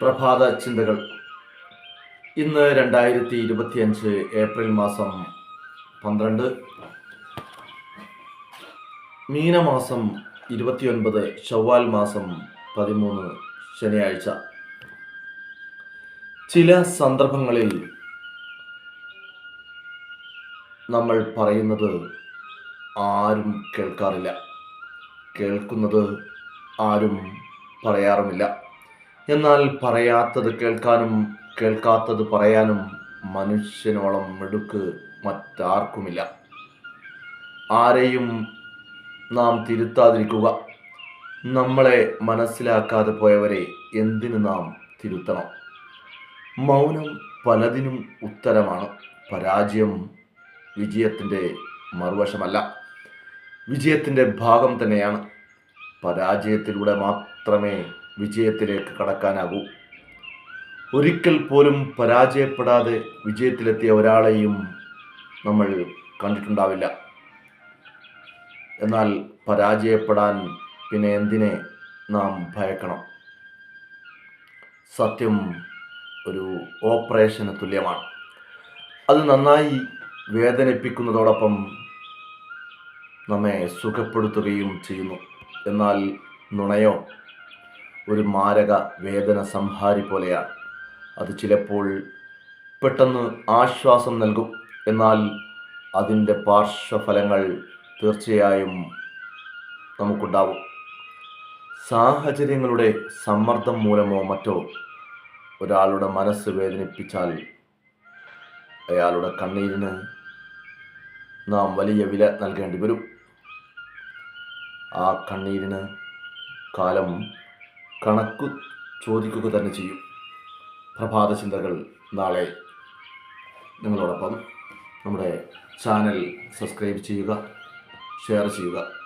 പ്രഭാത ചിന്തകൾ. ഇന്ന് രണ്ടായിരത്തി ഇരുപത്തിയഞ്ച് ഏപ്രിൽ മാസം പന്ത്രണ്ട്. മീനമാസം ഇരുപത്തിയൊൻപത് ചൊവ്വാൽ മാസം പതിമൂന്ന് ശനിയാഴ്ച. ചില സന്ദർഭങ്ങളിൽ നമ്മൾ പറയുന്നത് ആരും കേൾക്കാറില്ല. കേൾക്കുന്നത് ആരും പറയാറുമില്ല. എന്നാൽ പറയാത്തത് കേൾക്കാനും കേൾക്കാത്തത് പറയാനും മനുഷ്യനോളം മിടുക്ക് മറ്റാർക്കുമില്ല. ആരെയും നാം തിരുത്താതിരിക്കുക. നമ്മളെ മനസ്സിലാക്കാതെ പോയവരെ എന്തിനു നാം തിരുത്തണം? മൗനം പലതിനും ഉത്തരമാണ്. പരാജയം വിജയത്തിന്റെ മറുവശമല്ല. വിജയത്തിന്റെ ഭാഗം തന്നെയാണ്. പരാജയത്തിലൂടെ മാത്രമേ വിജയത്തിലേക്ക് കടക്കാനാകൂ. ഒരിക്കൽ പോലും പരാജയപ്പെടാതെ വിജയത്തിലെത്തിയ ഒരാളെയും നമ്മൾ കണ്ടിട്ടുണ്ടാവില്ല. എന്നാൽ പരാജയപ്പെടാൻ പിന്നെ എന്തിനെ നാം ഭയക്കണം? സത്യം ഒരു ഓപ്പറേഷന് തുല്യമാണ്. അത് നന്നായി വേദനിപ്പിക്കുന്നതോടൊപ്പം നമ്മെ സുഖപ്പെടുത്തുകയും ചെയ്യുന്നു. എന്നാൽ നുണയോ ഒരു മാരക വേദന സംഹാരി പോലെയാണ്. അത് ചിലപ്പോൾ പെട്ടെന്ന് ആശ്വാസം നൽകും. എന്നാൽ അതിന്റെ പാർശ്വഫലങ്ങൾ തീർച്ചയായും നമുക്കുണ്ടാവും. സാഹചര്യങ്ങളുടെ സമ്മർദ്ദം മൂലമോ മറ്റോ ഒരാളുടെ മനസ്സ് വേദനിപ്പിച്ചാൽ അയാളുടെ കണ്ണീരിന് നാം വലിയ വില നൽകേണ്ടി വരും. ആ കണ്ണീരിന് കാലം കണക്കു ചോദിക്കുക തന്നെ ചെയ്യും. പ്രഭാത ചിന്തകൾ നാളെ നിങ്ങളോടൊപ്പം നമ്മുടെ ചാനൽ സബ്സ്ക്രൈബ് ചെയ്യുക ഷെയർ ചെയ്യുക.